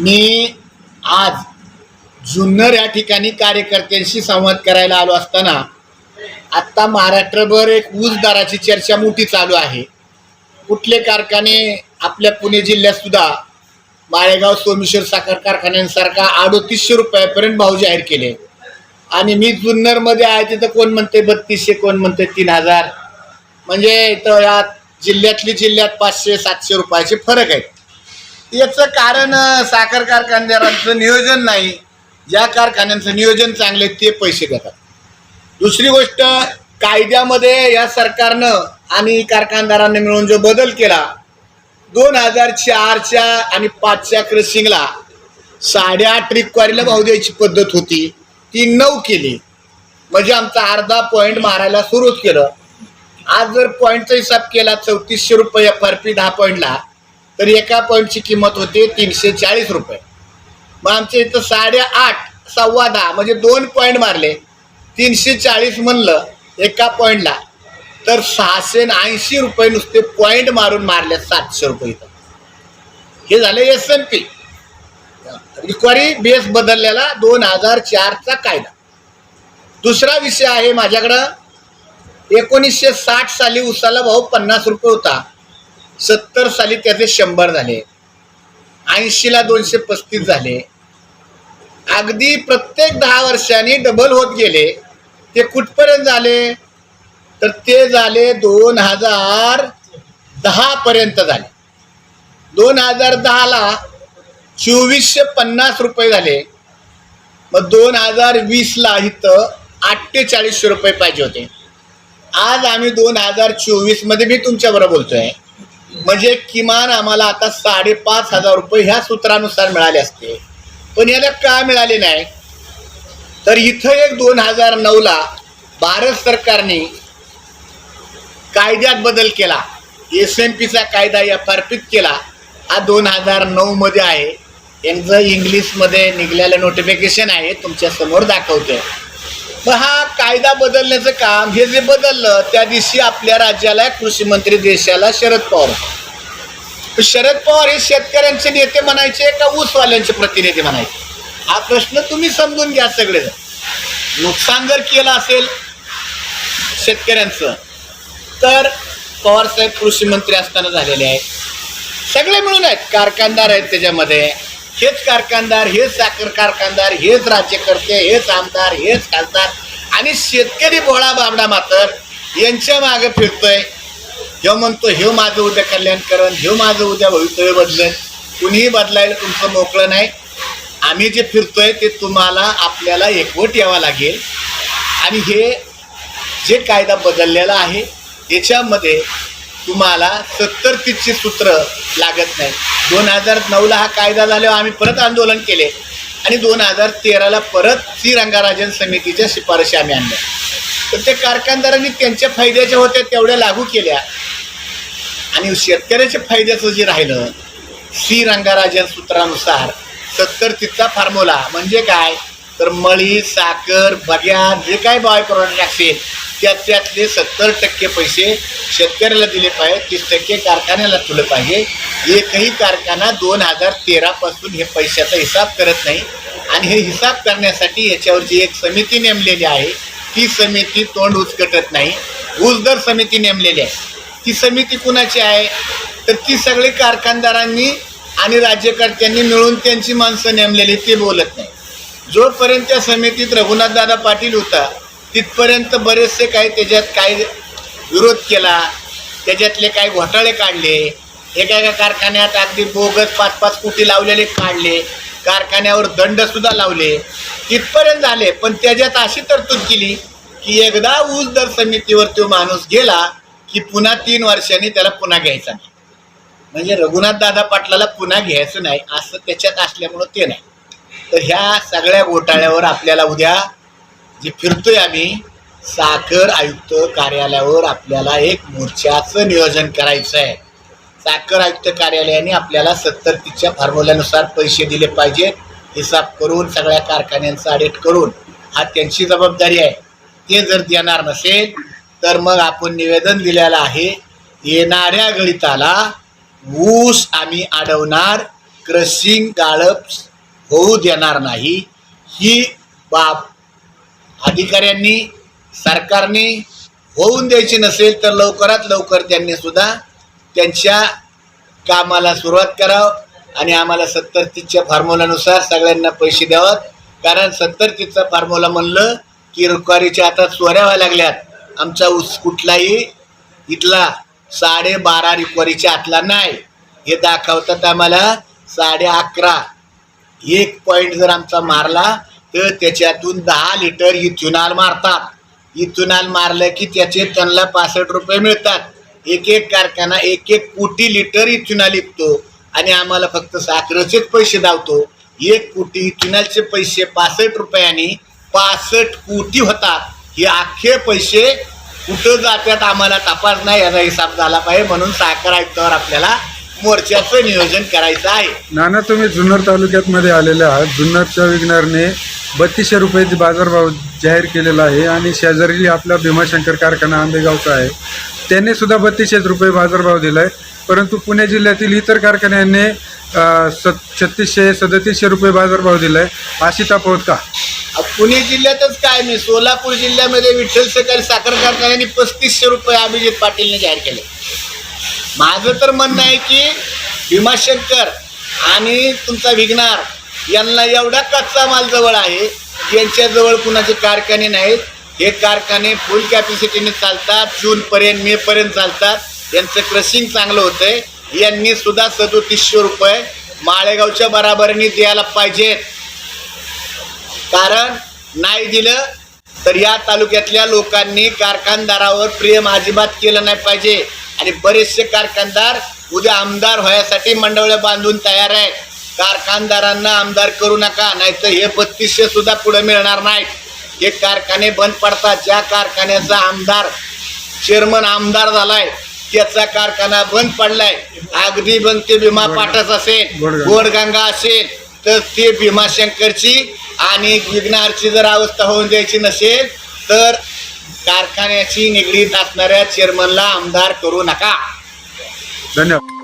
मी आज जुन्नर या ठिकाणी कार्यकर्त्यांशी संवाद करायला आलो असताना आत्ता महाराष्ट्रभर एक ऊसदाराची चर्चा मोठी चालू आहे. कुठले कारखाने आपल्या पुणे जिल्ह्यातसुद्धा माळेगाव सोमेश्वर साखर कारखान्यांसारखा अडोतीसशे रुपयापर्यंत भाव जाहीर केले. आणि मी जुन्नरमध्ये आहे तिथं कोण म्हणते बत्तीसशे कोण म्हणते तीन हजार. म्हणजे इथं या जिल्ह्यातली जिल्ह्यात पाचशे सातशे रुपयाचे फरक आहेत. याचं कारण अं, साखर कारखानदारांचं नियोजन नाही. ज्या कारखान्यांचं नियोजन चांगले ते पैसे घेतात दुसरी गोष्ट कायद्यामध्ये या सरकारनं आणि कारखानदारांनी मिळून जो बदल केला दोन हजार चारच्या आणि पाचच्या क्रशिंगला साडेआठ रिक्वारीला भाव द्यायची पद्धत होती. ती नऊ केली. म्हणजे आमचा अर्धा पॉईंट मारायला सुरूच केलं. आज जर पॉईंटचा हिसाब केला चौतीसशे रुपये एफ आर पी दहा पॉईंटला तर एका पॉईंटची किंमत होती तीनशे चाळीस रुपये. मग आमच्या इथं साडेआठ सव्वा दहा म्हणजे दोन पॉईंट मारले. तीनशे चाळीस म्हणलं एका पॉईंटला तर सहाशे ऐंशी रुपये नुसते पॉईंट मारून मारले सातशे रुपये इथं. हे झालं एस एम पी इक्वारी बेस बदललेला दोन हजार चारचा कायदा. दुसरा विषय आहे माझ्याकडं. एकोणीसशे साठ साली उसाला भाऊ पन्नास रुपये होता. सत्तर साली त्याचे शंभर झाले. ऐंशीला दोनशे पस्तीस झाले. अगदी प्रत्येक दहा वर्षांनी डबल होत गेले. ते कुठपर्यंत झाले? तर ते झाले दोन हजार दहापर्यंत झाले. दोन हजार दहाला चोवीसशे पन्नास रुपये झाले. मग दोन हजार वीसला इथं अठ्ठेचाळीसशे रुपये पाहिजे होते. आज आम्ही दोन हजार चोवीसमध्ये मी तुमच्याबरोबर बोलतो आहे म्हणजे किमान आम्हाला आता साडेपाच हजार रुपये ह्या सूत्रानुसार मिळाले असते. पण याला का मिळाले नाही? तर इथं एक दोन हजार नऊला भारत सरकारने कायद्यात बदल केला. एस एम पीचा कायदा या आर केला. हा दोन हजार नऊमध्ये आहे. यांचं इंग्लिशमध्ये निघलेलं नोटिफिकेशन आहे. तुमच्यासमोर दाखवतं आहे हा कायदा बदलण्याचं काम हे जे बदललं त्या दिवशी आपल्या राज्याला कृषी मंत्री देशाला शरद पवार. शरद पवार हे शेतकऱ्यांचे नेते म्हणायचे का ऊसवाल्यांचे प्रतिनिधी म्हणायचे? हा प्रश्न तुम्ही समजून घ्या सगळेजण. नुकसान जर केलं असेल शेतकऱ्यांचं तर पवार साहेब कृषी मंत्री असताना झालेले आहेत. सगळे मिळून आहेत कारखानदार आहेत त्याच्यामध्ये. हेच कारखानदार हेच साखर कारखानदार हेच राज्यकर्ते हेच आमदार हेच खासदार आणि शेतकरी भोळा बाबडा मात्र यांच्या मागे फिरतोय. ह्यो म्हणतो ह्यो माझं उद्या कल्याण करण ह्यो माझं उद्या भवितव्य बदलेल. कुणीही बदलायला तुमचं मोकळं नाही. आम्ही जे फिरतोय ते तुम्हाला आपल्याला एकवट यावं लागेल. आणि हे जे कायदा बदललेला आहे याच्यामध्ये तुम्हाला सत्तर तीसचे सूत्र लागत नाही दोन हजार नऊला हा कायदा झाल्यावर आम्ही परत आंदोलन केले. आणि दोन हजार तेराला परत श्री रंगाराजन समितीच्या शिफारशी आम्ही आणल्या. तर ते कारखानदारांनी त्यांच्या फायद्याच्या होत्या तेवढ्या लागू केल्या. आणि शेतकऱ्याच्या फायद्याचं जे राहिलं श्री रंगाराजन सूत्रानुसार सत्तर तिथचा फॉर्म्युला म्हणजे काय? तर मळी साखर बग्या जे काय बाय प्रोडक्ट असेल त्यात त्यातले सत्तर टक्के पैसे शेतकऱ्याला दिले पाहिजे तीस टक्के कारखान्याला तुलं पाहिजे. एकही कारखाना दोन हजार तेरापासून हे पैशाचा हिसाब करत नाही. आणि हे हिसाब करण्यासाठी याच्यावरची एक समिती नेमलेली आहे. ती समिती तोंड उचकटत नाही. ऊसदर समिती नेमलेली आहे. ती समिती कुणाची आहे? तर ती सगळी कारखानदारांनी आणि राज्यकर्त्यांनी मिळून त्यांची माणसं नेमलेली ते बोलत नाही. जोपर्यंत त्या समितीत रघुनाथदादा पाटील होता तिथपर्यंत बरेचसे काही त्याच्यात काय विरोध केला त्याच्यातले काही घोटाळे काढले एका एका कारखान्यात अगदी बोगस पाच पाच कोटी लावलेले काढले कारखान्यावर दंडसुद्धा लावले. तिथपर्यंत झाले पण त्याच्यात अशी तरतूद केली की एकदा ऊस दर समितीवर तो माणूस गेला की पुन्हा तीन वर्षांनी त्याला पुन्हा घ्यायचा नाही. म्हणजे रघुनाथ दादा पाटलाला पुन्हा घ्यायचं नाही असं त्याच्यात असल्यामुळं ते नाही. तर ह्या सगळ्या घोटाळ्यावर आपल्याला उद्या जे फिरतोय आम्ही साखर आयुक्त कार्यालयावर आपल्याला एक मोर्चाचं नियोजन करायचं आहे साखर आयुक्त कार्यालयाने आपल्याला सत्तरतीच्या फॉर्म्युल्यानुसार पैसे दिले पाहिजेत. हिसाब करून सगळ्या कारखान्यांचा ऑडिट करून हा त्यांची जबाबदारी आहे. ते जर देणार नसेल तर मग आपण निवेदन दिलेलं आहे येणाऱ्या गणिताला ऊस आम्ही अडवणार क्रशिंग गाळप होऊ देणार नाही. ही बाब अधिकाऱ्यांनी सरकारने होऊन द्यायची नसेल तर लवकरात लवकर त्यांनी सुद्धा त्यांच्या कामाला सुरुवात करावं आणि आम्हाला सत्तर तीसच्या फॉर्म्युलानुसार सगळ्यांना पैसे द्यावं. कारण सत्तर तीसचा फॉर्म्युला म्हणलं की रुकारीच्या आता चोऱ्या व्हायला लागल्यात. आमचा ऊस कुठलाही इथला साडेबारा रिक्वारीच्या आतला नाही. हे दाखवतात आम्हाला साडे अकरा. एक पॉईंट जर आमचा मारला तर त्याच्यातून दहा लिटर इथ्युनाल मारतात. इथ्युनाल मारलं की त्याचे त्यांना पासष्ट रुपये मिळतात. एक एक कारखाना एक एक कोटी लिटर इथ्युनाल विकतो आणि आम्हाला फक्त साखरेचेच पैसे धावतो. एक कोटी इथ्युनालचे पैसे पासष्ट रुपयांनी पासष्ट कोटी होतात. हे अख्खे पैसे कुठं जातात आम्हाला तपास नाही याचा हिसाब झाला पाहिजे म्हणून साखर आयुक्तावर आपल्याला मोर्चाचं नियोजन करायचं आहे. नाना तुम्ही जुन्नर तालुक्यात मध्ये आलेले आहात. जुन्नरच्या विग्नरने बत्तीसशे रुपयाचे बाजारभाव जाहीर केलेला आहे आणि शेजारी आपला भीमाशंकर कारखाना आंबेगावचा आहे. त्यांनी सुद्धा बत्तीसशेच रुपये बाजारभाव दिलाय. परंतु पुणे जिल्ह्यातील इतर कारखान्यांनी सत छत्तीसशे सदतीसशे रुपये बाजारभाव दिलाय. अशी तफावत का? पुणे जिल्ह्यातच काय मी सोलापूर जिल्ह्यामध्ये विठ्ठल सहकारी साखर कारखान्याने पस्तीसशे रुपये अभिजित पाटीलने जाहीर केले. माझं तर म्हणणं आहे की भीमाशंकर आणि तुमचा विघ्नार यांना एवढा कच्चा माल जवळ आहे यांच्याजवळ कुणाचे कारखाने नाहीत. हे कारखाने फुल कॅपॅसिटीने चालतात जूनपर्यंत मेपर्यंत चालतात. यांचं क्रशिंग चांगलं होतंय. यांनी सुद्धा सदोतीसशे रुपये माळेगावच्या बराबरीने द्यायला पाहिजेत. कारण नाही दिलं तर या तालुक्यातल्या लोकांनी कारखानदारावर प्रेम अजिबात केलं नाही पाहिजे. आणि बरेचसे कारखानदार उद्या आमदार व्हायसाठी मंडवळ्या बांधून तयार आहेत. कारखानदारांना आमदार करू नका नाहीतर हे बत्तीसशे सुद्धा पुढे मिळणार नाहीत हे कारखाने बंद पडतात. ज्या कारखान्याचा आमदार चेअरमन आमदार झालाय त्याचा कारखाना बंद पडलाय. अगदी बंद ते भीमा पाटच असेल गोडगंगा. असेल तर ते भीमाशंकरची आणि विघ्नारची जर अवस्था होऊन द्यायची नसेल तर कारखान्याची निगडीत असणाऱ्या चेअरमनला आमदार करू नका. धन्यवाद.